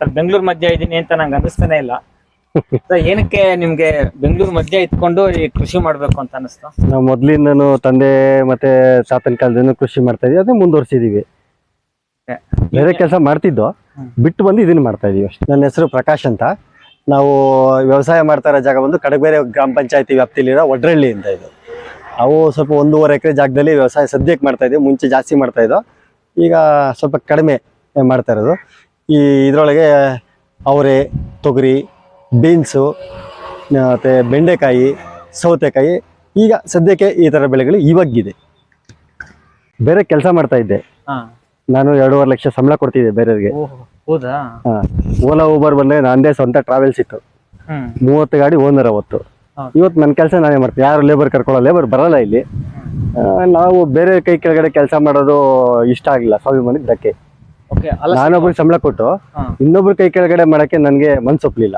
ಬೆಂಗಳೂರು ಮಧ್ಯ ಇದೀನಿ ಅಂತ ನಂಗೆ ಅನಿಸ್ತಾನೆ ಇಲ್ಲ. ಏನಕ್ಕೆ ನಿಮ್ಗೆ ಬೆಂಗಳೂರು ಮಧ್ಯ ಇಟ್ಕೊಂಡು ಈ ಕೃಷಿ ಮಾಡ್ಬೇಕು ಅಂತ ಅನಿಸ್ತು ನಾವು ಮೊದ್ಲಿಂದನು ತಂದೆ ಮತ್ತೆ ತಾತನ ಕಾಲದಿಂದ ಕೃಷಿ ಮಾಡ್ತಾ ಇದೀವಿ ಅದನ್ನ ಮುಂದುವರ್ಸಿದೀವಿ. ಬೇರೆ ಕೆಲಸ ಮಾಡ್ತಿದ್ದೋ. ಬಿಟ್ಟು ಬಂದು ಇದನ್ನ ಮಾಡ್ತಾ ಇದೀವಿ ಅಷ್ಟೇ. ನನ್ನ ಹೆಸರು ಪ್ರಕಾಶ್ ಅಂತ. ನಾವು ವ್ಯವಸಾಯ ಮಾಡ್ತಾ ಇರೋ ಜಾಗ ಬಂದು ಕಡಗಬೇರೆ ಗ್ರಾಮ ಪಂಚಾಯತಿ ವ್ಯಾಪ್ತಿಲಿರೋ ಒಡ್ರಳ್ಳಿ ಅಂತ ಇದು. ಅವು ಸ್ವಲ್ಪ ಒಂದೂವರೆ ಎಕರೆ ಜಾಗದಲ್ಲಿ ವ್ಯವಸಾಯ ಸದ್ಯಕ್ಕೆ ಮಾಡ್ತಾ ಇದೀವಿ ಮುಂಚೆ ಜಾಸ್ತಿ ಮಾಡ್ತಾ ಇದ್ದೋ ಈಗ ಸ್ವಲ್ಪ ಕಡಿಮೆ ಮಾಡ್ತಾ ಇರೋದು. ಈ ಇದರೊಳಗೆ ಅವರೆ ತೊಗರಿ ಬೀನ್ಸು ಮತ್ತು ಬೆಂಡೆಕಾಯಿ ಸೌತೆಕಾಯಿ ಈಗ ಸದ್ಯಕ್ಕೆ ಈ ಥರ ಬೆಳೆಗಳು ಇವಾಗಿದೆ ಬೇರೆ ಕೆಲಸ ಮಾಡ್ತಾ ಇದ್ದೆ. ನಾನು ಎರಡೂವರೆ ಲಕ್ಷ ಸಂಬಳ ಕೊಡ್ತಿದ್ದೆ ಬೇರೆಯವ್ರಿಗೆ. ಹೌದಾ? ಹಾಂ. ಓಲಾ ಊಬರ್ ಬಂದರೆ ನಂದೇ ಸ್ವಂತ ಟ್ರಾವೆಲ್ಸ್ ಇತ್ತು. ಮೂವತ್ತು ಗಾಡಿ ಓನರ್ ಅವತ್ತು. ಇವತ್ತು ನನ್ನ ಕೆಲಸ ನಾನೇ ಮಾಡ್ತೀನಿ. ಯಾರು ಲೇಬರ್ ಕರ್ಕೊಳ್ಳೋ ಲೇಬರ್ ಬರಲ್ಲ ಇಲ್ಲಿ. ನಾವು ಬೇರೆ ಕೈ ಕೆಳಗಡೆ ಕೆಲಸ ಮಾಡೋದು ಇಷ್ಟ ಆಗಿಲ್ಲ ಸ್ವಾಭಿಮಾನಕ್ಕೆ ಧಕ್ಕೆ ನಾನೊಬ್ರಿಗೆ ಸಂಬಳ ಕೊಟ್ಟು ಇನ್ನೊಬ್ರು ಕೈ ಕೆಳಗಡೆ ಮಾಡಕ್ಕೆ ನನ್ಗೆ ಮನ್ಸೊಪ್ಲಿಲ್ಲ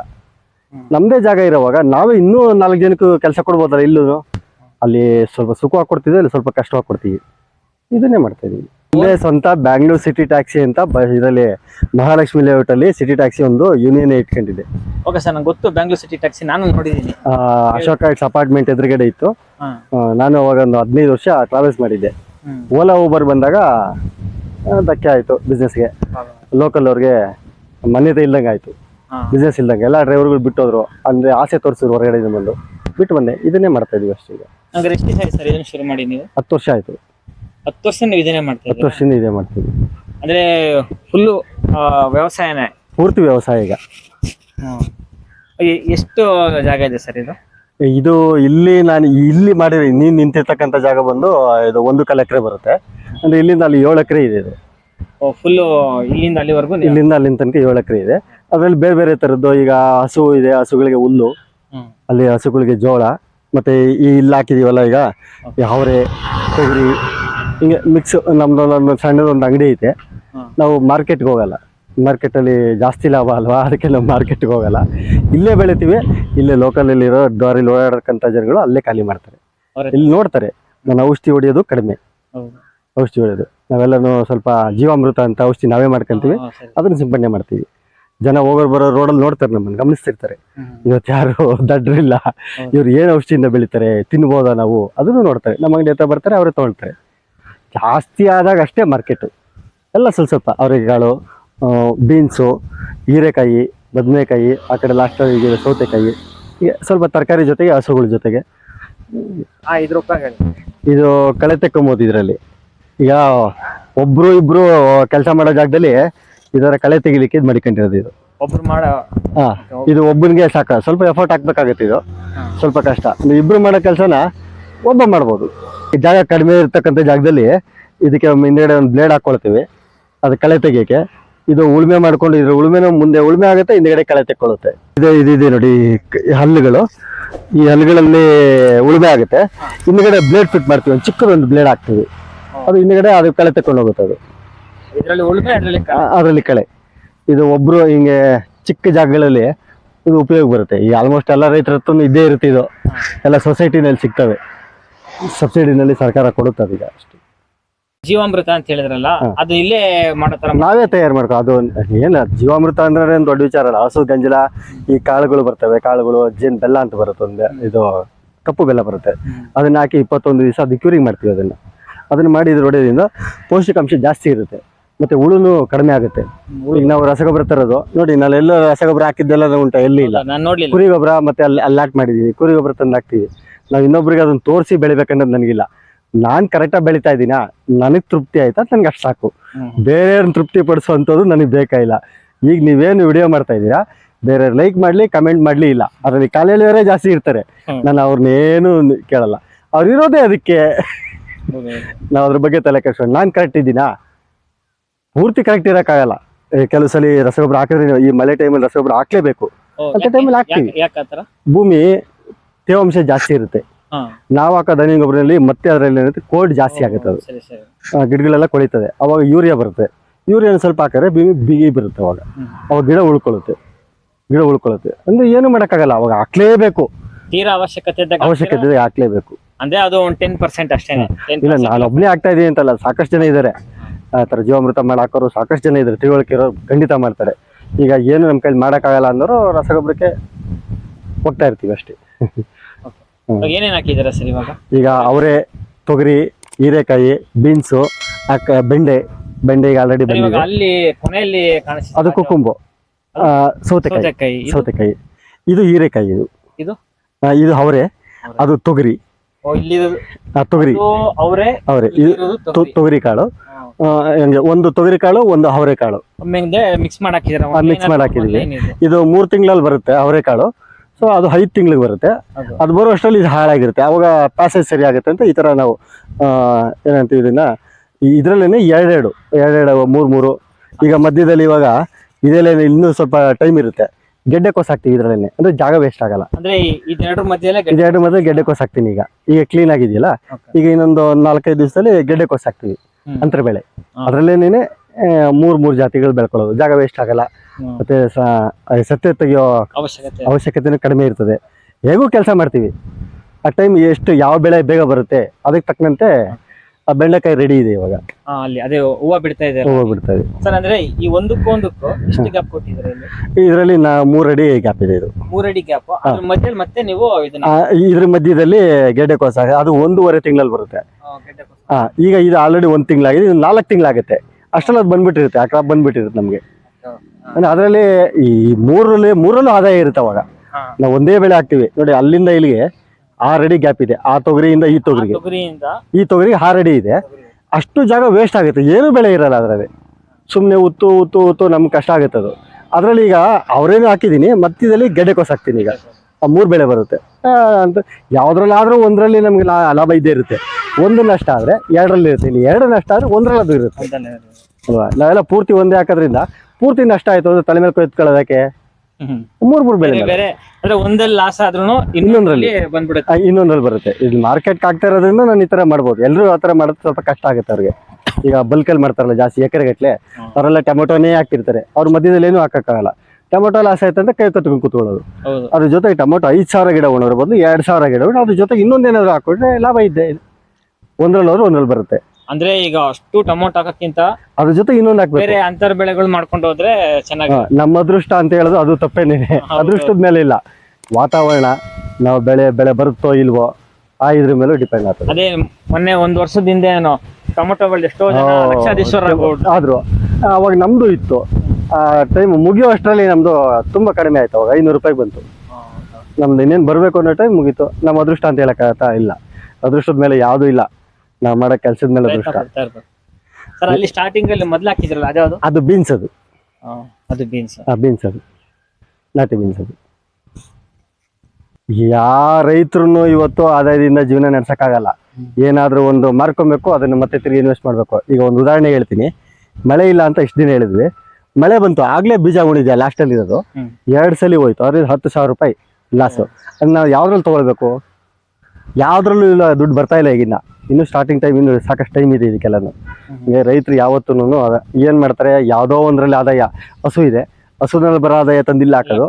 ನಮ್ದೇ ಜಾಗ ಇರೋವಾಗ ನಾವೇ ಇನ್ನೂ ನಾಲ್ಕು ಜನಕ್ಕೂ ಕೆಲಸ ಕೊಡ್ಬೋದಲ್ಲ ಇಲ್ಲೂ ಅಲ್ಲಿ ಸ್ವಲ್ಪ ಸುಖವಾಗಿ ಹಾಕೊಡ್ತಿದ್ವಿ ಅಲ್ಲಿ ಸ್ವಲ್ಪ ಕಷ್ಟವಾಗಿ ಕೊಡ್ತೀವಿ. ಇದನ್ನೇ ಮಾಡ್ತಾ ಇದ್ದೀವಿ ಇಲ್ಲೇ ಸ್ವಂತ ಬ್ಯಾಂಗ್ಳೂರ್ ಸಿಟಿ ಟ್ಯಾಕ್ಸಿ ಅಂತ ಬ ಇದರಲ್ಲಿ ಮಹಾಲಕ್ಷ್ಮಿ ಲೇಔಟ್ ಅಲ್ಲಿ ಸಿಟಿ ಟ್ಯಾಕ್ಸಿ ಒಂದು ಯೂನಿಯನ್ ಇಟ್ಕೊಂಡಿದೆ. ಓಕೆ ಸರ್ ನಂಗೆ ಗೊತ್ತು ಬ್ಯಾಂಗ್ಳೂರ್ ಸಿಟಿ ಟ್ಯಾಕ್ಸಿ ನಾನು ನೋಡಿದ್ದೀನಿ ಅಶೋಕ್ ಹೈಟ್ಸ್ ಅಪಾರ್ಟ್ಮೆಂಟ್ ಎದುರುಗಡೆ ಇತ್ತು. ನಾನು ಅವಾಗ ಒಂದು ಹದಿನೈದು ವರ್ಷ ಟ್ರಾವೆಲ್ಸ್ ಮಾಡಿದ್ದೆ. ಓಲಾ ಊಬರ್ ಬಂದಾಗ ಧಕ್ಕೆ ಆಯಿತು ಬಿಸ್ನೆಸ್ಗೆ ಲೋಕಲ್ ಅವ್ರಿಗೆ ಮಾನ್ಯತೆ ಇಲ್ದಂಗೆ ಆಯ್ತು. ಬಿಸ್ನೆಸ್ ಇಲ್ದಂಗೆ. ಎಲ್ಲ ಡ್ರೈವರ್ಗಳು ಬಿಟ್ಟೋದ್ರು. ಅಂದ್ರೆ ಆಸೆ ತೋರಿಸಿದ್ರು ಹೊರಗಡೆ ಬಂದು. ಬಿಟ್ಟು ಬಂದೆ. ಇದನ್ನೇ ಮಾಡ್ತಾ ಇದೀವಿ ಅಷ್ಟೇ ಈಗ. ಹಂಗಾರೆ ಎಷ್ಟು ದಿವಸ ಸರ್ ಇದನ್ನ ಶುರು ಮಾಡಿ ನೀವು? ಹತ್ತು ವರ್ಷ ಆಯ್ತು. ಹತ್ತು ವರ್ಷ ನೀವು ಇದನ್ನೇ ಮಾಡ್ತಾ ಹತ್ತು ಇದ್ದೀರಾ ವರ್ಷದಿಂದ ಇದೇ ಮಾಡ್ತೀವಿ ಅಂದ್ರೆ ಫುಲ್ಲು ವ್ಯವಸಾಯನೇ? ಪೂರ್ತಿ ವ್ಯವಸಾಯ ಈಗ. ಎ- ಎಷ್ಟು ಜಾಗ ಇದೆ ಸರ್ ಇದು? ಇದು ಇಲ್ಲಿ ನಾನು ಇಲ್ಲಿ ಮಾಡಿದ್ರೆ ನೀನು ನಿಂತಿರ್ತಕ್ಕಂಥ ಜಾಗ ಬಂದು ಇದು ಒಂದು ಕಲೆಕ್ಟ್ರೆ ಎಕರೆ ಬರುತ್ತೆ. ಅಂದ್ರೆ ಇಲ್ಲಿಂದ ಅಲ್ಲಿ ಏಳು ಎಕರೆ ಇದೆ ಇದು. ಫುಲ್ಲು ಇಲ್ಲಿಂದ ಅಲ್ಲಿವರೆಗೂ ಇಲ್ಲಿಂದ ಅಲ್ಲಿನ ತನಕ ಏಳು ಎಕರೆ ಇದೆ. ಅದರಲ್ಲಿ ಬೇರೆ ಬೇರೆ ತರದ್ದು ಈಗ ಹಸು ಇದೆ ಹಸುಗಳಿಗೆ ಹುಲ್ಲು ಅಲ್ಲಿ ಹಸುಗಳಿಗೆ ಜೋಳ ಮತ್ತೆ ಈ ಇಲ್ಲಿ ಹಾಕಿದೀವಲ್ಲ ಈಗ ಈ ಅವರೆ ತೊಗರಿ ಹಿಂಗೆ ಮಿಕ್ಸ್ ನಮ್ದು ಒಂದು ಸಣ್ಣದೊಂದು ಅಂಗಡಿ ಐತೆ. ನಾವು ಮಾರ್ಕೆಟ್ಗೆ ಹೋಗಲ್ಲ. ಮಾರ್ಕೆಟಲ್ಲಿ ಜಾಸ್ತಿ ಲಾಭ ಅಲ್ವಾ? ಅದಕ್ಕೆ ನಾವು ಮಾರ್ಕೆಟ್ಗೆ ಹೋಗಲ್ಲ. ಇಲ್ಲೇ ಬೆಳಿತೀವಿ. ಇಲ್ಲೇ ಲೋಕಲಲ್ಲಿರೋ ದಾರಿಲಿ ಓಡಾಡಕ್ಕಂಥ ಜನಗಳು ಅಲ್ಲೇ ಖಾಲಿ ಮಾಡ್ತಾರೆ. ಇಲ್ಲಿ ನೋಡ್ತಾರೆ ನಾನು ಔಷಧಿ ಹೊಡಿಯೋದು ಕಡಿಮೆ. ಹೌದು. ಔಷಧಿ ಹೊಡೆಯೋದು ನಾವೆಲ್ಲನೂ ಸ್ವಲ್ಪ ಜೀವಾಮೃತ ಅಂತ ಔಷಧಿ ನಾವೇ ಮಾಡ್ಕೊಂತೀವಿ. ಅದನ್ನ ಸಿಂಪಡಣೆ ಮಾಡ್ತೀವಿ. ಜನ ಹೋಗೋರು ಬರೋ ರೋಡಲ್ಲಿ ನೋಡ್ತಾರೆ ನಮ್ಮನ್ನು ಗಮನಿಸ್ತಿರ್ತಾರೆ. ಇವತ್ತು ಯಾರು ದಡ್ರಿಲ್ಲ. ಇವ್ರು ಏನು ಔಷಧಿಯಿಂದ ಬೆಳಿತಾರೆ ತಿನ್ಬೋದಾ ನಾವು? ಅದನ್ನು ನೋಡ್ತಾರೆ. ನಮ್ಮ ಅಂಗಡಿ ಹತ್ರ ಬರ್ತಾರೆ ಅವರೇ ತೊಗೊಳ್ತಾರೆ. ಜಾಸ್ತಿ ಆದಾಗ ಅಷ್ಟೇ ಮಾರ್ಕೆಟು ಎಲ್ಲ ಸ್ವಲ್ಪ ಸ್ವಲ್ಪ ಅವರೆಕಾಳು ಬೀನ್ಸು ಹೀರೆಕಾಯಿ ಬದನೆಕಾಯಿ ಆ ಕಡೆ ಲಾಸ್ಟ್ ಸೌತೆಕಾಯಿ. ಈಗ ಸ್ವಲ್ಪ ತರಕಾರಿ ಜೊತೆಗೆ ಹಸುಗಳ ಜೊತೆಗೆ. ಇದು ಕಳೆ ತೆಕ್ಕೊಂಬೋದು ಇದರಲ್ಲಿ ಈಗ ಒಬ್ರು ಇಬ್ರು ಕೆಲಸ ಮಾಡೋ ಜಾಗದಲ್ಲಿ ಇದರ ಕಳೆ ತೆಗಿಲಿಕ್ಕೆ ಇದು ಮಡಿಕೊಂಡಿರೋದು ಇದು. ಒಬ್ರು ಮಾಡೋ ಹಾ ಇದು ಒಬ್ಬನಿಗೆ ಸಾಕ ಸ್ವಲ್ಪ ಎಫರ್ಟ್ ಹಾಕ್ಬೇಕಾಗತ್ತೆ ಇದು. ಸ್ವಲ್ಪ ಕಷ್ಟ. ಇಬ್ರು ಮಾಡೋ ಕೆಲಸನ ಒಬ್ಬ ಮಾಡ್ಬೋದು. ಈ ಜಾಗ ಕಡಿಮೆ ಇರ್ತಕ್ಕಂಥ ಜಾಗದಲ್ಲಿ ಇದಕ್ಕೆ ಒಮ್ಮೆ ಹಿಂದ್ಗಡೆ ಒಂದು ಬ್ಲೇಡ್ ಹಾಕೊಳ್ತೀವಿ. ಅದು ಕಳೆ ತೆಗಿಯಕ್ಕೆ. ಇದು ಉಳುಮೆ ಮಾಡ್ಕೊಂಡು ಇದ್ರ ಉಳುಮೆನ ಮುಂದೆ ಉಳುಮೆ ಆಗುತ್ತೆ ಹಿಂದ್ಗಡೆ ಕಳೆ ತೆಕ್ಕೊಳ್ಳುತ್ತೆ. ಇದು ಇದಿದೆ ಇದೆ ನೋಡಿ ಹಲ್ಲುಗಳು. ಈ ಹಲ್ಲುಗಳಲ್ಲಿ ಉಳುಮೆ ಆಗುತ್ತೆ. ಹಿಂದ್ಗಡೆ ಬ್ಲೇಡ್ ಫಿಟ್ ಮಾಡ್ತೀವಿ. ಒಂದು ಚಿಕ್ಕದೊಂದು ಬ್ಲೇಡ್ ಹಾಕ್ತೀವಿ. ಅದು ಹಿಂದ್ಗಡೆ ಅದು ಕಳೆ ತಕೊಂಡು ಹೋಗುತ್ತೆ ಅದು ಇದ್ರಲ್ಲಿ ಅದ್ರಲ್ಲಿ ಅದರಲ್ಲಿ ಕಳೆ. ಇದು ಒಬ್ರು ಹಿಂಗೆ ಚಿಕ್ಕ ಜಾಗಗಳಲ್ಲಿ ಇದು ಉಪಯೋಗ ಬರುತ್ತೆ. ಈ ಆಲ್ಮೋಸ್ಟ್ ಎಲ್ಲ ರೈತರ ಹತ್ರ ಇದ್ದೇ ಇರುತ್ತೆ ಇದು. ಎಲ್ಲ ಸೊಸೈಟಿನಲ್ಲಿ ಸಿಗ್ತವೆ. ಸಬ್ಸಿಡಿನಲ್ಲಿ ಸರ್ಕಾರ ಕೊಡುತ್ತೆ ಅದೀಗ ಅಷ್ಟೇ. ಜೀವಾಮೃತ ಅಂತ ಹೇಳಿದ್ರಲ್ಲ ಅದು ಇಲ್ಲೇ ಮಾಡೋ ತರ ನಾವೇ ತಯಾರು ಮಾಡ್ಕೋ ಅದು ಏನ ಜೀವಾಮೃತ ಅಂದ್ರೆ ಏನು ದೊಡ್ಡ ವಿಚಾರ ಅಲ್ಲ. ಹಸು ಗಂಜಲ ಈ ಕಾಳುಗಳು ಬರ್ತವೆ. ಕಾಳುಗಳು ಜೇನ್ ಬೆಲ್ಲ ಅಂತ ಬರುತ್ತೆ ಒಂದು ಇದು ಕಪ್ಪು ಬೆಲ್ಲ ಬರುತ್ತೆ. ಅದನ್ನ ಹಾಕಿ ಇಪ್ಪತ್ತೊಂದು ದಿವಸ ಅದು ಕ್ಯೂರಿಂಗ್ ಮಾಡ್ತೀವಿ ಅದನ್ನ. ಅದನ್ನ ಮಾಡಿ ಇದ್ರ ಹೊಡೆಯೋದ್ರಿಂದ ಪೌಷ್ಟಿಕಾಂಶ ಜಾಸ್ತಿ ಇರುತ್ತೆ. ಮತ್ತೆ ಹುಳುನು ಕಡಿಮೆ ಆಗುತ್ತೆ. ಈಗ ನಾವು ರಸಗೊಬ್ಬರ ತರೋದು ನೋಡಿ ನಾನು ಎಲ್ಲ ರಸಗೊಬ್ಬರ ಹಾಕಿದ್ದೆಲ್ಲ ಉಂಟು ಎಲ್ಲಿ ಇಲ್ಲ. ನಾನು ನೋಡಲಿಲ್ಲ. ಕುರಿ ಗೊಬ್ಬರ ಮತ್ತೆ ಅಲ್ಲಿ ಅಲ್ಲಿ ಹಾಕಿ ಮಾಡಿದೀವಿ ಕುರಿ ಗೊಬ್ಬರ ತಂದು ಹಾಕ್ತೀವಿ. ನಾವು ಇನ್ನೊಬ್ರಿಗೆ ಅದನ್ನು ತೋರಿಸಿ ಬೆಳಿಬೇಕನ್ನೋದು ನನಗಿಲ್ಲ. ನಾನು ಕರೆಕ್ಟಾಗಿ ಬೆಳಿತಾ ಇದ್ದೀನಾ? ನನಗೆ ತೃಪ್ತಿ ಆಯ್ತಾ ನನಗೆ ಅಷ್ಟು ಸಾಕು. ಬೇರೆಯವ್ರನ್ನ ತೃಪ್ತಿ ಪಡಿಸುವಂಥದ್ದು ನನಗೆ ಬೇಕಾಗಿಲ್ಲ ಈಗ ನೀವೇನು ವಿಡಿಯೋ ಮಾಡ್ತಾ ಇದ್ದೀರಾ? ಬೇರೆ ಲೈಕ್ ಮಾಡಲಿ ಕಮೆಂಟ್ ಮಾಡಲಿ ಇಲ್ಲ. ಅದರಲ್ಲಿ ಕಾಲೇಳಿಯವರೇ ಜಾಸ್ತಿ ಇರ್ತಾರೆ. ನಾನು ನಾನು ಅವ್ರನ್ನೇನು ಕೇಳಲ್ಲ. ಅವ್ರು ಇರೋದೇ ಅದಕ್ಕೆ. ನಾವು ಅದ್ರ ಬಗ್ಗೆ ತಲೆ ಕೆಡ್ಸ್ಕೊಂಡು ನಾನು ಕರೆಕ್ಟ್ ಇದ್ದೀನಾ? ಪೂರ್ತಿ ಕರೆಕ್ಟ್ ಇರೋಕ್ಕಾಗಲ್ಲ. ಆಗಲ್ಲ ಕೆಲವು ಸಲ ರಸಗೊಬ್ಬರ ಹಾಕಿದ್ರೆ ಈ ಮಳೆ ಟೈಮಲ್ಲಿ ರಸಗೊಬ್ಬರ ಹಾಕ್ಲೇಬೇಕು. ಅಂತ ಟೈಮಲ್ಲಿ ಹಾಕ್ತೀವಿ. ಭೂಮಿ ತೇವಾಂಶ ಜಾಸ್ತಿ ಇರುತ್ತೆ. ನಾವು ಹಾಕೋ ದನಿ ಗೊಬ್ಬರದಲ್ಲಿ ಮತ್ತೆ ಅದರಲ್ಲಿ ಏನಿರುತ್ತೆ ಕೋಲ್ಡ್ ಜಾಸ್ತಿ ಆಗುತ್ತೆ ಅದು. ಗಿಡಗಳೆಲ್ಲ ಕೊಳಿತದೆ. ಅವಾಗ ಯೂರಿಯಾ ಬರುತ್ತೆ. ಯೂರಿಯಾನ ಸ್ವಲ್ಪ ಹಾಕಿದ್ರೆ ಭೂಮಿ ಬಿಗಿ ಬರುತ್ತೆ ಅವಾಗ. ಅವಾಗ ಗಿಡ ಉಳ್ಕೊಳ್ಳುತ್ತೆ. ಗಿಡ ಉಳ್ಕೊಳ್ಳುತ್ತೆ. ಅಂದ್ರೆ ಏನು ಮಾಡೋಕ್ಕಾಗಲ್ಲ. ಅವಾಗ ಹಾಕ್ಲೇಬೇಕು. ತೀರಾ ಅವಶ್ಯಕತೆ ಅವಶ್ಯಕತೆ ಹಾಕ್ಲೇಬೇಕು. ಅಂದ್ರೆ ಅದು ಒಂದು ಟೆನ್ ಪರ್ಸೆಂಟ್ ಅಷ್ಟೇನೆ. 10% ಇಲ್ಲ ನಾನು ಒಬ್ಬನೇ ಆಗ್ತಾ ಇದೀನಿ ಅಂತಲ್ಲ ಸಾಕಷ್ಟು ಜನ ಇದ್ದಾರೆ ಆ ತರ ಜೀವಾಮೃತ ಮಾಡಾಕೋರು ಸಾಕಷ್ಟು ಜನ ಇದ್ದಾರೆ ತಿಳುವಳಿಕೆ ಇರೋರು ಖಂಡಿತ ಮಾಡ್ತಾರೆ. ಈಗ ಏನು ನಮ್ಮ ಕೈಲಿ ಮಾಡೋಕ್ಕಾಗಲ್ಲ ಅಂದರು ರಸಗೊಬ್ಬರಕ್ಕೆ ಹೋಗ್ತಾ ಇರ್ತೀವಿ ಅಷ್ಟೇ. ಏನೇನ್ ಹಾಕಿದ್ದೀರಾ ಸರ್ ಇವಾಗ? ಈಗ ಅವರೆ ತೊಗರಿ ಹೀರೆಕಾಯಿ ಬೀನ್ಸು ಅಕ್ಕ ಬೆಂಡೆ ಬೆಂಡೆ ಈಗ ಆಲ್ರೆಡಿ ಬಂದಿದೆ. ಅಲ್ಲಿ ಕೊನೆಯಲ್ಲಿ ಅದು ಕುಕುಂಬು. ಆ, ಸೌತೆಕಾಯಿ. ಸೌತೆಕಾಯಿ. ಇದು? ಸೌತೆಕಾಯಿ. ಇದು ಹೀರೆಕಾಯಿ ಇದು. ಇದು? ಆ, ಇದು ಅವರೆ. ಅದು ತೊಗರಿ. ತೊಗರಿ. ಅವರೇ ಅವರೆ. ಇದು ತೊಗರಿ. ಕಾಳು. ಹಂಗೆ ಒಂದು ತೊಗರಿ ಕಾಳು ಒಂದು ಅವರೆ ಕಾಳು. ಮಿಕ್ಸ್ ಮಾಡಿ ಹಾಕಿದೀವಿ. ಇದು. ಮೂರ್ ತಿಂಗಳಲ್ಲಿ ಬರುತ್ತೆ ಅವರೆಕಾಳು ಸೊ ಅದು ಐದು ತಿಂಗಳಿಗೆ ಬರುತ್ತೆ. ಅದು. ಬರೋ ಅಷ್ಟರಲ್ಲಿ ಇದು ಹಾಳಾಗಿರುತ್ತೆ. ಅವಾಗ ಪ್ಯಾಸೇಜ್ ಸರಿ ಆಗುತ್ತೆ ಅಂತ ಈ ತರ ನಾವು ಏನಂತೀವಿ ಇದನ್ನ? ಇದ್ರಲ್ಲೇನೆ ಎರಡೆರಡು. ಎರಡೆರಡು ಮೂರು ಮೂರು. ಈಗ ಮಧ್ಯದಲ್ಲಿ ಇವಾಗ ಇದೆಲ್ಲ ಇನ್ನೂ ಸ್ವಲ್ಪ ಟೈಮ್ ಇರುತ್ತೆ. ಗೆಡ್ಡೆ ಕೋಸ್ ಹಾಕ್ತೀವಿ ಇದರಲ್ಲೇ ಅಂದ್ರೆ ಜಾಗ ವೇಸ್ಟ್ ಆಗಲ್ಲ. ಅಂದ್ರೆ ಇದೆರಡು ಮಧ್ಯೆ ಇದೆರಡು ಮಧ್ಯೆ ಗೆಡ್ಡೆ ಕೋಸ್ ಹಾಕ್ತೀನಿ ಈಗ. ಈಗ ಕ್ಲೀನ್ ಆಗಿದೆಯಲ್ಲ? ಈಗ ಇನ್ನೊಂದು ನಾಲ್ಕೈದು ದಿವಸದಲ್ಲಿ ಗೆಡ್ಡೆ ಕೋಸ್ ಹಾಕ್ತೀವಿ. ಅಂತರ ಬೆಳೆ. ಹಾ. ಮೂರ್ ಮೂರ್ ಜಾತಿಗಳು ಬೆಳ್ಕೊಳ್ಳೋದು. ಜಾಗ ವೇಸ್ಟ್ ಆಗಲ್ಲ. ಮತ್ತೆ ಸತ್ಯ ತೆಗಿಯೋ ಅವಶ್ಯಕತೆ. ಅವಶ್ಯಕತೆನೂ ಕಡಿಮೆ ಇರ್ತದೆ. ಹೇಗೂ ಕೆಲಸ ಮಾಡ್ತೀವಿ. ಆ ಟೈಮ್ ಎಷ್ಟು ಯಾವ ಬೆಳೆ ಬೇಗ ಬರುತ್ತೆ ಅದಕ್ಕೆ ತಕ್ಕಂತೆ ಆ ಬೆಂಡೆಕಾಯಿ ರೆಡಿ ಇದೆ ಇವಾಗ. ಹೂವು ಅಲ್ಲಿ ಅದೇ ಹೂವ ಬಿಡ್ತಾ ಇದೆ ಹೋಗ್ಬಿಡ್ತದೆ ಸರ್ ಅಂದ್ರೆ ಈ ಒಂದಕ್ಕೂ ಒಂದಕ್ಕೂ ಎಷ್ಟು ಗ್ಯಾಪ್ ಕೊಟ್ಟಿದ್ದಾರೆ ಇಲ್ಲಿ? ಇದರಲ್ಲಿ ನಾ ಮೂರು ಅಡಿ ಗ್ಯಾಪ್ ಇದೆ ಇದು. ಮೂರಡಿ ಗ್ಯಾಪ್ ಅದ್ರ ಮಧ್ಯದಲ್ಲಿ ಮತ್ತೆ ನೀವು ಇದನ್ನ ಆ, ಇದ್ರ ಮಧ್ಯದಲ್ಲಿ ಗೆಡ್ಡೆ ಕೋಸ ಅದು ಒಂದೂವರೆ ತಿಂಗಳಲ್ಲಿ ಬರುತ್ತೆ. ಆ, ಗೆಡ್ಡೆ ಕೊಸ- ಆ, ಈಗ ಇದು ಆಲ್ರೆಡಿ ಒಂದ್ ತಿಂಗಳಾಗಿದೆ. ಇದು ನಾಲ್ಕು ತಿಂಗಳಾಗುತ್ತೆ. ಅಷ್ಟರಲ್ಲಿ ಅದು ಬಂದ್ಬಿಟ್ಟಿರುತ್ತೆ ಆ ಕ್ರಾಪ್ ಬಂದ್ಬಿಟ್ಟಿರುತ್ತೆ ನಮಗೆ. ಹಾ. ಅಂದ್ರೆ ಅದರಲ್ಲಿ ಈ ಮೂರರಲ್ಲಿ ಮೂರಲ್ಲೂ ಆದಾಯ ಇರುತ್ತೆ ಅವಾಗ. ಹಾ. ನಾವು ಒಂದೇ ಬೆಳೆ ಹಾಕ್ತಿವಿ. ನೋಡಿ ಅಲ್ಲಿಂದ ಇಲ್ಲಿಗೆ ಆರು ಅಡಿ ಗ್ಯಾಪ್ ಇದೆ ಆ ತೊಗರಿಯಿಂದ ಈ ತೊಗರಿಗೆ. ತೊಗರಿಯಿಂದ. ಈ ತೊಗರಿಗೆ ಆರು ಅಡಿ ಇದೆ. ಅಷ್ಟು ಜಾಗ ವೇಸ್ಟ್ ಆಗುತ್ತೆ ಏನು ಬೆಳೆ ಇರಲ್ಲ ಅದರಲ್ಲಿ. ಸುಮ್ಮನೆ ಉತ್ತು ಉತ್ತು ಉತ್ತು ನಮ್ಗೆ ಕಷ್ಟ ಆಗುತ್ತೆ ಅದು. ಅದರಲ್ಲಿ ಈಗ ಅವರೇನು ಹಾಕಿದ್ದೀನಿ ಮಧ್ಯದಲ್ಲಿ ಗೆಡ್ಡೆ ಹಾಕ್ತೀನಿ ಈಗ. ಆ ಮೂರು ಬೆಳೆ ಬರುತ್ತೆ. ಅಂತ ಯಾವುದ್ರಲ್ಲಾದರೂ ಒಂದರಲ್ಲಿ ನಮಗೆ ಲಾ- ಲಾಭ ಇದ್ದೇ ಇರುತ್ತೆ. ಒಂದು ನಷ್ಟ ಆದರೆ ಎರಡರಲ್ಲಿ ಇರುತ್ತೆ. ಇಲ್ಲಿ ಎರಡು ನಷ್ಟ ಆದರೆ ಒಂದರಲ್ಲಿ ಅದು ಇರುತ್ತೆ. ಅಲ್ವಾ? ನಾವೆಲ್ಲ ಪೂರ್ತಿ ಒಂದೇ ಹಾಕೋದ್ರಿಂದ ಪೂರ್ತಿ ನಷ್ಟ ಆಯಿತು ಅಂದರೆ ತಲೆ ಮೇಲೆ ಕೊಯ್ತ್ಕೊಳ್ಳೋದಕ್ಕೆ ಹ್ಮ್. ಮೂರು ಮೂರು ಬೆಳೆ ಬೇರೆ ಮೇಲೆ. ಬೇರೆ ಅಂದ್ರೆ ಒಂದಲ್ಲಿ ಲಾಸ್ ಆದ್ರೂ ಇನ್ನೊಂದ್ರಲ್ಲಿ. ಬಂದ್ಬಿಡುತ್ತೆ. ಬರುತ್ತೆ. ಇದು ಮಾರ್ಕೆಟ್ ಆಗ್ತಾ ಇರೋದ್ರಿಂದ ನಾನು ಈ ತರ ಮಾಡ್ಬೋದು. ಎಲ್ಲರೂ ಆ ತರ ಮಾಡೋದು ಸ್ವಲ್ಪ ಕಷ್ಟ ಆಗುತ್ತೆ ಅವ್ರಿಗೆ. ಈಗ ಬಲ್ಕಲ್ಲಿ ಮಾಡ್ತಾರಲ್ಲ ಜಾಸ್ತಿ ಎಕರೆ ಗಟ್ಲೆ ಅವರೆಲ್ಲ ಟೊಮೆಟೊನೇ ಹಾಕಿರ್ತಾರೆ ಅವ್ರ ಮಧ್ಯದಲ್ಲಿ ಏನು ಹಾಕಕ್ಕಾಗಲ್ಲ. ಟೊಮೆಟೊ ಲಾಸ್ ಆಯ್ತು ಅಂತ ಕೈ ತಟ್ಕೊಂಡು ಕೂತ್ಕೊಳ್ಳೋದು. ಅದ್ರ ಜೊತೆಗೆ ಟೊಮೆಟೊ ಐದ್ ಸಾವಿರ ಗಿಡ ಉಣೋದ್ರ ಬದಲು ಎರಡ್ ಸಾವಿರ ಗಿಡ ಅದ್ರ ಜೊತೆಗೆ ಇನ್ನೊಂದೇನಾದ್ರು ಹಾಕೊಂಡ್ರೆ ಲಾಭ ಇದ್ದೆ ಒಂದ್ರಲ್ಲಿ ಹೋದ್ರೆ ಒಂದ್ರಲ್ಲಿ ಬರುತ್ತೆ. ಅಂದ್ರೆ ಈಗ ಅಷ್ಟು ಟೊಮೊಟೊ ಹಾಕಕ್ಕಿಂತ ಅದ್ರ ಜೊತೆ ಇನ್ನೊಂದು ಹಾಕ್ಬೇಕು. ಬೇರೆ ಅಂತರ್ ಬೆಳೆಗಳು ಮಾಡ್ಕೊಂಡು ಹೋದ್ರೆ ಚೆನ್ನಾಗಿ ಹಾ, ನಮ್ಮ ಅದೃಷ್ಟ ಅಂತ ಹೇಳೋದು ಅದು ತಪ್ಪೇನೇನೆ ಹೌದು. ಅದೃಷ್ಟದ ಮೇಲೆ ಇಲ್ಲ. ವಾತಾವರಣ ನಾವು ಬೆಳೆ ಬೆಳೆ ಬರುತ್ತೋ ಇಲ್ವೋ ಆ ಇದ್ರ ಮೇಲೂ ಡಿಪೆಂಡ್ ಆಗ್ತದೆ. ಅದೇ ಮೊನ್ನೆ ಒಂದ್ ವರ್ಷದಿಂದ ಏನೋ ಟೊಮೊಟೊ ಬೆಳೆ ಎಷ್ಟೋ ಜನ ಲಕ್ಷಾಧೀಶ್ವರ. ಆದ್ರು ಅವಾಗ ನಮ್ದು ಇತ್ತು. ಆ ಟೈಮ್ ಮುಗಿಯೋ ಅಷ್ಟರಲ್ಲಿ ನಮ್ದು ತುಂಬಾ ಕಡಿಮೆ ಆಯ್ತು ಅವಾಗ ಐನೂರು ರೂಪಾಯಿ ಬಂತು. ನಮ್ದು ಇನ್ನೇನು ಬರಬೇಕು ಅನ್ನೋ ಟೈಮ್ ಮುಗೀತು. ನಮ್ಮ ಅದೃಷ್ಟ ಅಂತ ಹೇಳಕ್ಕಾಗತ್ತಾ ಇಲ್ಲ. ಅದೃಷ್ಟದ ಮೇಲೆ ಯಾವುದು ಇಲ್ಲ. ನಾವು ಮಾಡೋ ಕೆಲಸದ ಮೇಲೆ ಪ್ರಯತ್ನ ಅದೃಷ್ಟ ಪಡ್ತಾ ಇರ್ಬೇಕು. ಸರ್ ಅಲ್ಲಿ ಸ್ಟಾರ್ಟಿಂಗ್ ಅಲ್ಲಿ ಮೊದ್ಲು ಹಾಕಿದ್ರಲ್ಲ ಅದ್ಯಾವುದು ಅದು ಬೀನ್ಸ್ ಅದು. ಅದು ಬೀನ್ಸ್. ಆ ಬೀನ್ಸ್ ಅದು. ನಾಟಿ ಬೀನ್ಸ್ ಅದು. ಯಾ ರೈತರು ಇವತ್ತು ಆದಾಯದಿಂದ ಜೀವನ ನಡ್ಸಕ್ಕಾಗಲ್ಲ. ಏನಾದ್ರೂ ಒಂದು ಮಾರ್ಕೊಬೇಕು ಅದನ್ನ ಮತ್ತೆ ತಿರುಗಿ ಇನ್ವೆಸ್ಟ್ ಮಾಡಬೇಕು. ಈಗ ಒಂದು ಉದಾಹರಣೆ ಹೇಳ್ತೀನಿ. ಮಳೆ ಇಲ್ಲ ಅಂತ ಇಷ್ಟು ದಿನ ಹೇಳಿದ್ವಿ. ಮಳೆ ಬಂತು ಆಗ್ಲೇ ಬೀಜ ಉಳಿದೆ ಲಾಸ್ಟಲ್ಲಿ ಇರೋದು. ಹ್ಮ್. ಎರಡು ಸಲ ಹೋಯ್ತು ಅದ್ರಿಂದ ಹತ್ತು ಸಾವಿರ ರೂಪಾಯಿ ಲಾಸು ಅದನ್ನ ನಾವು ಯಾವ್ದ್ರಲ್ಲಿ ತಗೊಳ್ಬೇಕು? ಯಾವ್ದ್ರಲ್ಲೂ ಇಲ್ಲ ದುಡ್ಡು ಬರ್ತಾ ಇಲ್ಲ ಈಗಿನ ಇನ್ನು ಸ್ಟಾರ್ಟಿಂಗ್ ಟೈಮ್ ಇನ್ನು ಸಾಕಷ್ಟು ಟೈಮ್ ಇದೆ ಇದಕ್ಕೆಲ್ಲನು. ಈಗ ರೈತರು ಯಾವತ್ತೂ ಏನ್ ಮಾಡ್ತಾರೆ ಯಾವುದೋ ಒಂದರಲ್ಲಿ ಆದಾಯ ಹಸು ಇದೆ. ಹಸುನಲ್ಲಿ ಬರೋ ಆದಾಯ ತಂದಿಲ್ಲ ಹಾಕೋದು.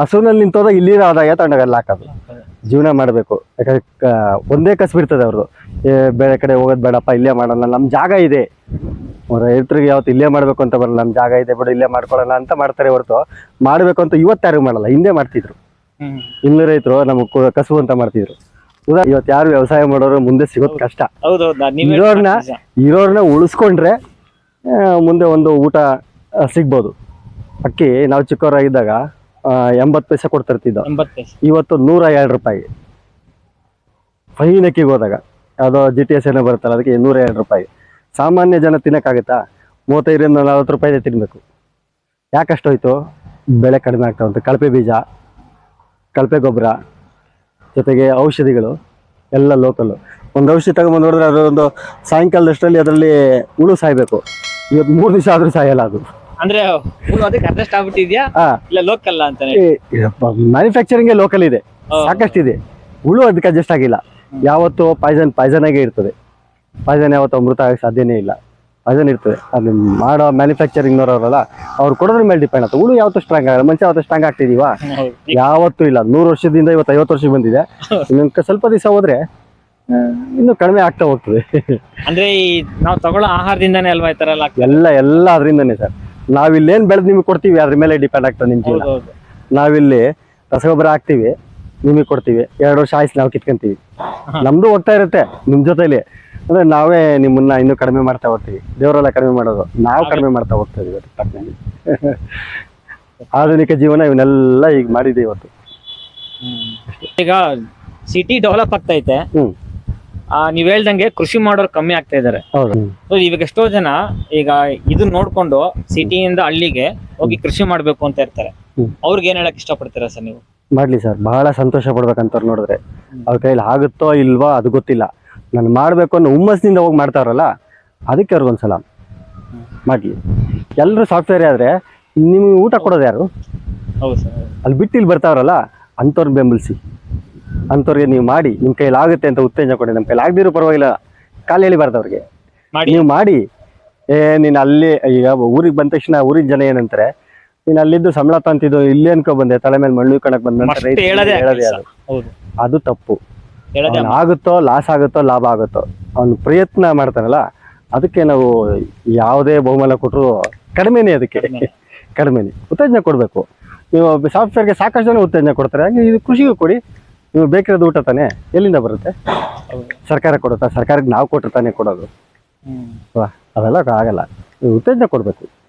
ಹಸುನಲ್ಲಿ ನಿಂತೋದಾಗ ಇಲ್ಲಿರೋ ಆದಾಯ ತಗೊಂಡಾಗಲ್ಲ ಹಾಕೋದು. ಜೀವನ ಮಾಡಬೇಕು. ಯಾಕಂದ್ರೆ ಒಂದೇ ಒಂದೇ ಕಸ್ಬಿರ್ತದೆ ಅವ್ರದ್ದು. ಬೇರೆ ಕಡೆ ಹೋಗೋದು ಬೇಡಪ್ಪ ಇಲ್ಲೇ ಮಾಡೋಣ ನಮ್ಮ ಜಾಗ ಇದೆ. ರೈತರಿಗೆ ಯಾವತ್ತು ಇಲ್ಲೇ ಮಾಡಬೇಕು ಅಂತ ಬರಲ್ಲ ನಮ್ಮ ಜಾಗ ಇದೆ ಬಿಡು ಇಲ್ಲೇ ಮಾಡ್ಕೊಳ್ಳೋಣ ಅಂತ ಮಾಡ್ತಾರೆ ಹೊರತು. ಮಾಡಬೇಕು ಅಂತ ಇವತ್ತು ಯಾರಿಗೂ ಮಾಡಲ್ಲ ಹಿಂದೆ ಮಾಡ್ತಿದ್ರು. ಇಲ್ಲಿ ಇನ್ನು ರೈತರು ನಮಗೆ ಕಸುಬು ಅಂತ ಮಾಡ್ತಿದ್ರು. ಇವತ್ತು ಯಾರು ವ್ಯವಸಾಯ ಮಾಡೋರು ಮುಂದೆ ಸಿಗೋದು ಕಷ್ಟ. ಇರೋರ್ನ. ಇರೋರ್ನ ಉಳಿಸ್ಕೊಂಡ್ರೆ ಮುಂದೆ ಒಂದು ಊಟ ಸಿಗ್ಬೋದು. ಅಕ್ಕಿ ನಾವು ಚಿಕ್ಕವರಾಗಿದ್ದಾಗ ಎಂಬತ್ತು ಪೈಸೆ ಕೊಡ್ತಿರ್ತಿದ್ದೋ. ಇವತ್ತು ನೂರ ಎರಡು ರೂಪಾಯಿ. ಫೈನ್ ಅಕ್ಕಿಗೆ ಹೋದಾಗ. ಯಾವುದೋ ಜಿ ಟಿ ಎಸ್ ಏನೋ ಬರುತ್ತಲ್ಲ ಅದಕ್ಕೆ ನೂರ ಎರಡು ರೂಪಾಯಿ. ಸಾಮಾನ್ಯ ಜನ ತಿನ್ನಕ್ಕಾಗತ್ತಾ? ಮೂವತ್ತೈದರಿಂದ ನಲ್ವತ್ತು ರೂಪಾಯಿ ತಿನ್ನಬೇಕು ಯಾಕಷ್ಟೋಯ್ತು ಬೆಳೆ ಕಡಿಮೆ ಆಗ್ತಾವಂತ ಉಂಟು. ಕಳಪೆ ಬೀಜ ಕಳಪೆ ಗೊಬ್ಬರ. ಜೊತೆಗೆ ಔಷಧಿಗಳು ಎಲ್ಲ ಲೋಕಲ್ಲು ಒಂದು ಔಷಧಿ ತಗೊಂಬಂದು ನೋಡಿದ್ರೆ ಅದೊಂದು ಸಾಯಂಕಾಲದಷ್ಟರಲ್ಲಿ ಅದರಲ್ಲಿ ಹುಳು ಸಾಯ್ಬೇಕು. ಇವತ್ತು ಮೂರು ದಿವಸ ಆದರೂ ಸಾಯಲ್ಲ ಅದು. ಅಂದ್ರೆ ಹುಳು ಅದಕ್ಕೆ ಅಡ್ಜಸ್ಟ್ ಆಗ್ಬಿಟ್ಟಿದ್ಯಾ? ಇಲ್ಲ ಲೋಕಲ್ ಅಂತಾನೆ? ಮ್ಯಾನುಫ್ಯಾಕ್ಚರಿಂಗ್ ಲೋಕಲ್ ಇದೆ. ಸಾಕಷ್ಟಿದೆ ಹುಳು ಅದಕ್ಕೆ ಅಡ್ಜಸ್ಟ್ ಆಗಿಲ್ಲ. ಯಾವತ್ತು ಪಾಯ್ಸನ್ ಪಾಯ್ಸನ್ ಆಗೇ ಇರ್ತದೆ. ಪಾಯ್ಸನ್ ಯಾವತ್ತು ಅಮೃತ ಆಗಕ್ಕೆ ಸಾಧ್ಯನೇ ಇಲ್ಲ. ಪಾಯ್ಸನ್ ಇರ್ತದೆ. ಅದು ಮಾಡೋ ಮ್ಯಾನುಫ್ಯಾಕ್ಚರಿಂಗ್ನವರಲ್ಲ ಅವ್ರು ಕೊಡೋದ್ರ ಮೇಲೆ ಡಿಪೆಂಡ್ ಆಗ್ತದೆ. ಹುಳು ಯಾವತ್ತು ಸ್ಟ್ರಾಂಗ್ ಆಗಲ್ಲ ಮನುಷ್ಯ ಯಾವತ್ತು ಸ್ಟ್ರಾಂಗ್ ಆಗ್ತಿದೀವಾ? ಯಾವತ್ತೂ ಇಲ್ಲ. ನೂರು ವರ್ಷದಿಂದ ಇವತ್ತು ಐವತ್ತು ವರ್ಷ ಬಂದಿದೆ. ಇನ್ನೊಂದು ಸ್ವಲ್ಪ ದಿವಸ ಹೋದ್ರೆ ಇನ್ನು ಕಡಿಮೆ ಆಗ್ತಾ ಹೋಗ್ತದೆ. ಅಂದ್ರೆ ಈ ನಾವು ತಗೊಳ್ಳೋ ಆಹಾರದಿಂದಾನೇ ಅಲ್ವಾ ಈ ತರ ಎಲ್ಲ ಆಗ್ತದೆ? ಎಲ್ಲ ಎಲ್ಲ ಅದರಿಂದನೇ ಸರ್. ನಾವಿಲ್ಲೇನ್ ಬೆಳೆದು ನಿಮಗೆ ಕೊಡ್ತೀವಿ ಅದ್ರ ಮೇಲೆ ಡಿಪೆಂಡ್ ಆಗ್ತದೆ ನಿಮ್ ಜೀವನ. ನಾವಿಲ್ಲಿ ರಸಗೊಬ್ಬರ ಹಾಕ್ತಿವಿ ನಿಮಗೆ ಕೊಡ್ತೀವಿ. ಎರಡು ವರ್ಷ ಆಯ್ತು ನಾವು ಕಿತ್ಕೊಂತೀವಿ. ನಮ್ದು ಹೋಗ್ತಾ ಇರುತ್ತೆ ನಿಮ್ ಜೊತೆಲಿ. ಅಂದ್ರೆ ನಾವೇ ನಿಮ್ಮನ್ನ ಇನ್ನೂ ಕಡಿಮೆ ಮಾಡ್ತಾ ಹೋಗ್ತೀವಿ. ದೇವರೆಲ್ಲ ಕಡಿಮೆ ಮಾಡೋದು ನಾವು ಕಡಿಮೆ ಮಾಡ್ತಾ ಹೋಗ್ತಾ ಇದೀವಿ ತಕ್ಕನಾಗಿ. ಆಧುನಿಕ ಜೀವನ ಇವನ್ನೆಲ್ಲ ಈಗ ಮಾಡಿದೆ ಇವತ್ತು. ಈಗ ಸಿಟಿ ಡೆವಲಪ್ ಆಗ್ತೈತೆ ಹ್ಮ್. ಆ, ನೀವ್ ಹೇಳ್ದಂಗೆ ಕೃಷಿ ಮಾಡೋರು ಕಮ್ಮಿ ಆಗ್ತಾ ಇದಾರೆ. ಹೌದು. ಸೊ ಇವಾಗ ಎಷ್ಟೋ ಜನ ಈಗ ಇದನ್ನ ನೋಡ್ಕೊಂಡು ಸಿಟಿಯಿಂದ ಹಳ್ಳಿಗೆ ಹೋಗಿ ಕೃಷಿ ಮಾಡ್ಬೇಕು ಅಂತ ಇರ್ತಾರೆ. ಹ್ಮ್. ಅವ್ರಿಗೆ ಏನ್ ಹೇಳಕ್ ಇಷ್ಟಪಡ್ತೀರಾ ಸರ್ ನೀವು? ಮಾಡ್ಲಿ ಸರ್ ಬಹಳ ಸಂತೋಷ ಪಡ್ಬೇಕಂತವ್ರು ನೋಡಿದ್ರೆ. ಅವ್ರ ಕೈಲಿ ಆಗುತ್ತೋ ಇಲ್ವಾ ಅದು ಗೊತ್ತಿಲ್ಲ. ನಾನು ಮಾಡಬೇಕು ಅನ್ನೋ ಹುಮ್ಮಸ್ಸಿನಿಂದ ಹೋಗಿ ಮಾಡ್ತಾರಲ್ಲ ಅದಕ್ಕೆ ಅವ್ರಿಗೊಂದ್ಸಲ ಮಾಡಿ. ಎಲ್ಲರೂ ಸಾಫ್ಟ್ವೇರ್ ಆದ್ರೆ ನಿಮಗೆ ಊಟ ಕೊಡೋದು ಯಾರು? ಹೌದು ಸರ್. ಅಲ್ಲಿ ಬಿಟ್ಟು ಇಲ್ಲಿ ಬರ್ತಾವ್ರಲ್ಲ ಅಂಥವ್ರನ್ನ ಬೆಂಬಲಿಸಿ. ಅಂಥವ್ರಿಗೆ ನೀವು ಮಾಡಿ ನಿಮ್ಮ ಕೈಲಿ ಆಗುತ್ತೆ ಅಂತ ಉತ್ತೇಜನ ಕೊಡಿ. ನಮ್ಮ ಕೈಲಿ ಆಗದಿರೋ ಪರವಾಗಿಲ್ಲ ಕಾಲು ಎಳಿಬಾರ್ದು ಅವ್ರಿಗೆ ನೀವು ಮಾಡಿ. ಏ ನೀನು ಅಲ್ಲಿ ಈಗ ಊರಿಗೆ ಬಂದ ತಕ್ಷಣ ಊರಿನ ಜನ ಏನಂತಾರೆ? ನೀನು ಅಲ್ಲಿದ್ದು ಸಂಬಳ ತಂತಿದ್ದು ಇಲ್ಲಿ ಅನ್ಕೊ ಬಂದೆ ತಲೆ ಮೇಲೆ ಮಣ್ಣು ಕಣಕ್ಕೆ ಬಂದ ಅದು ತಪ್ಪು. ಆಗುತ್ತೋ ಲಾಸ್ ಆಗುತ್ತೋ ಲಾಭ ಆಗುತ್ತೋ ಅವ್ನು ಪ್ರಯತ್ನ ಮಾಡ್ತಾನಲ್ಲ ಅದಕ್ಕೆ ನಾವು ಯಾವುದೇ ಬಹುಮಾನ ಕೊಟ್ಟರು ಕಡಿಮೆನೇ ಅದಕ್ಕೆ. ಕಡಿಮೆನೆ. ಉತ್ತೇಜನ ಕೊಡಬೇಕು. ನೀವು ಸಾಫ್ಟ್ವೇರ್ಗೆ ಸಾಕಷ್ಟು ಜನ ಉತ್ತೇಜನ ಕೊಡ್ತಾರೆ. ಹಾಗೆ ಇದು ಕೃಷಿಗೂ ಕೊಡಿ. ನೀವು ಬೇಕಿರೋದು ಊಟ ತಾನೆ. ಎಲ್ಲಿಂದ ಬರುತ್ತೆ? ಸರ್ಕಾರ ಕೊಡುತ್ತಾ? ಸರ್ಕಾರಕ್ಕೆ ನಾವು ಕೊಟ್ಟರೆ ತಾನೇ ಕೊಡೋದು. ಅವೆಲ್ಲ ಅದೆಲ್ಲ ಆಗಲ್ಲ. ನೀವು ಉತ್ತೇಜನ ಕೊಡಬೇಕು.